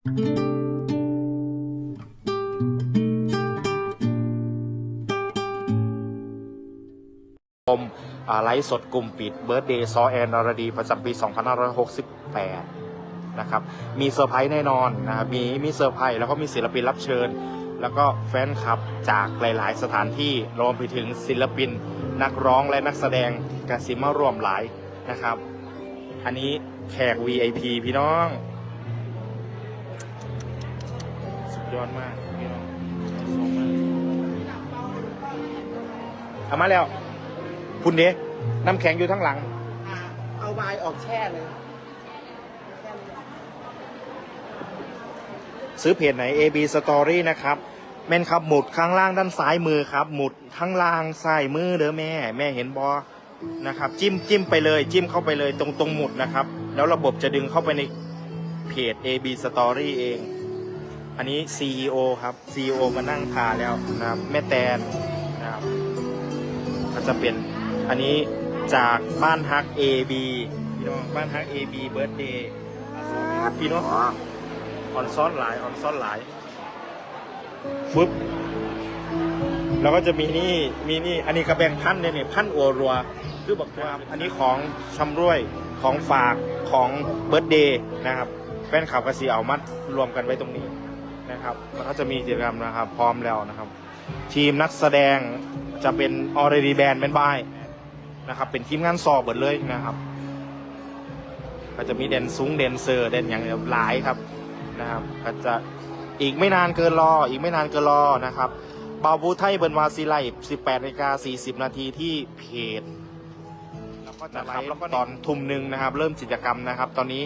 ชมอ่าไลฟ์สดกลุ่มปิดเบิร์ดเดย์ซอแอนอรดีประจำปี 2568 นะครับ มีเซอร์ไพรส์แน่นอนนะครับมีมีเซอร์ไพรส์แล้วก็มีศิลปินรับเชิญ แล้วก็แฟนคลับจากหลายๆ สถานที่รวมไปถึงศิลปิน นักร้องและนักแสดงกสิมารวมหลายนะครับ อันนี้แขก VIP พี่น้อง ยอดมากพี่น้องส่งมากเอามาแล้วคุณเด้น้ำแข็งอยู่ทั้งหลัง อะเอาไวน์ออกแช่เลยซื้อเพจไหน AB Story นะครับ แม่นครับหมุดข้างล่างด้านซ้ายมือครับ หมุดข้างล่างซ้ายมือเด้อแม่ แม่เห็นบอนะครับ จิ้มจิ้มไปเลยจิ้มเข้าไปเลยตรงตรงหมุดนะครับ แล้วระบบจะดึงเข้าไปในเพจ AB Story เอง อันนี้ CEO ครับ CEO มานั่งทาแล้วนะครับแม่แตนนะครับก็จะเป็นอันนี้จากบ้านฮัก AB พี่น้องบ้านฮัก AB Birthday พี่น้องออนซ้อนหลายออนซ้อนหลายฟึบแล้วก็จะมีนี่มีนี่อันนี้กระแบงพันเนี่ยเนี่ยพันอัวรัวคือบอกว่าอันนี้ของชำร่วยของฝากของเบิร์ดเดย์นะครับแฟนข่าวกระสีเอามัดรวมกันไว้ตรงนี้ นะครับแล้วก็จะมีกิจกรรมนะครับ พร้อมแล้วนะครับ ทีมนักแสดงจะเป็นออเรดีแบนเป็นบายนะครับ เป็นทีมงานสอบเบิดเลยนะครับ ก็จะมีเดนซุ้งเดนเซอร์เดนอย่างหลายครับนะครับก็จะอีกไม่นานเกินรอ อีกไม่นานเกินรอนะครับบาวบูไทยเบิร์นวาซีไล18นาฬิกา40 นาทีที่เพจแล้วก็จะไลฟ์แล้วก็ตอนทุ่มหนึ่งนะครับ เริ่มกิจกรรมนะครับ ตอนนี้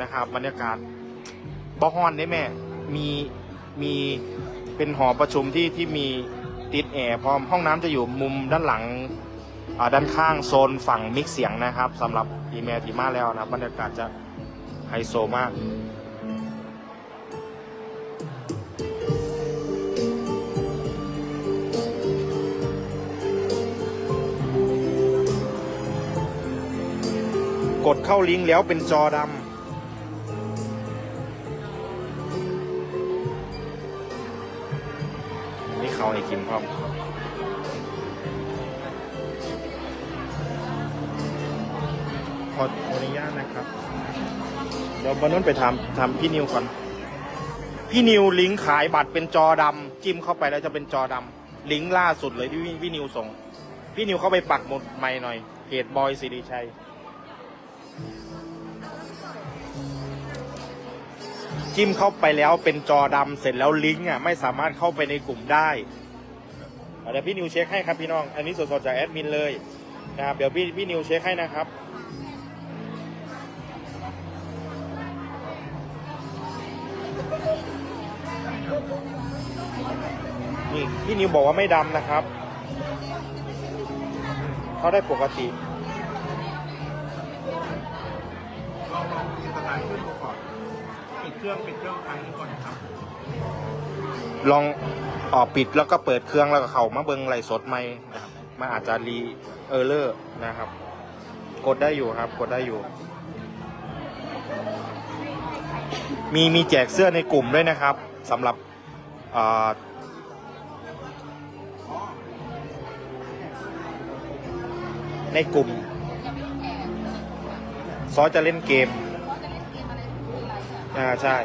นะครับบรรยากาศบอฮอนได้แม่ มีมีเป็นหอประชุมที่ที่มีติดแอร์พร้อมห้องน้ำจะอยู่มุมด้านหลังอ่าด้านข้างโซนฝั่งมิกเสียงนะครับสำหรับอีเมลทีมาแล้วนะบรรยากาศจะไฮโซมาก กดเข้าลิงก์แล้วเป็นจอดำ ขาให้กินพร้อขออนุญาตนะครับ เดี๋ยววันนั้นไปทำทำพี่นิวก่อน พี่นิวลิงก์ขายบัตรเป็นจอดำจิ้มเข้าไปแล้วจะเป็นจอดำลิงก์ล่าสุดเลยที่พี่พี่นิวส่ง พี่นิวเข้าไปปักหมุดใหม่หน่อยเพจบอยสิริชัย จิ้มเข้าไปแล้วเป็นจอดำเสร็จแล้วลิงก์อะไม่สามารถเข้าไปในกลุ่มได้เดี๋ยวพี่นิวเช็คให้ครับพี่น้อง อันนี้สดๆจากแอดมินเลยนะครับเดี๋ยวพี่พี่นิวเช็คให้นะครับนี่พี่นิวบอกว่าไม่ดำนะครับ เขาได้ปกติ เครื่องปิดเครื่องครั้งนี้ก่อนครับลองออกปิดแล้วก็เปิดเครื่องแล้วก็เข้ามาเบิงไหลฟ์สดไหมนะครับมันอาจจะรีเออร์เลอร์นะครับ กดได้อยู่ครับ กดได้อยู่ มีมีแจกเสื้อในกลุ่มด้วยนะครับสำหรับเอ่อในกลุ่มซอสจะเล่นเกม อ่าใช่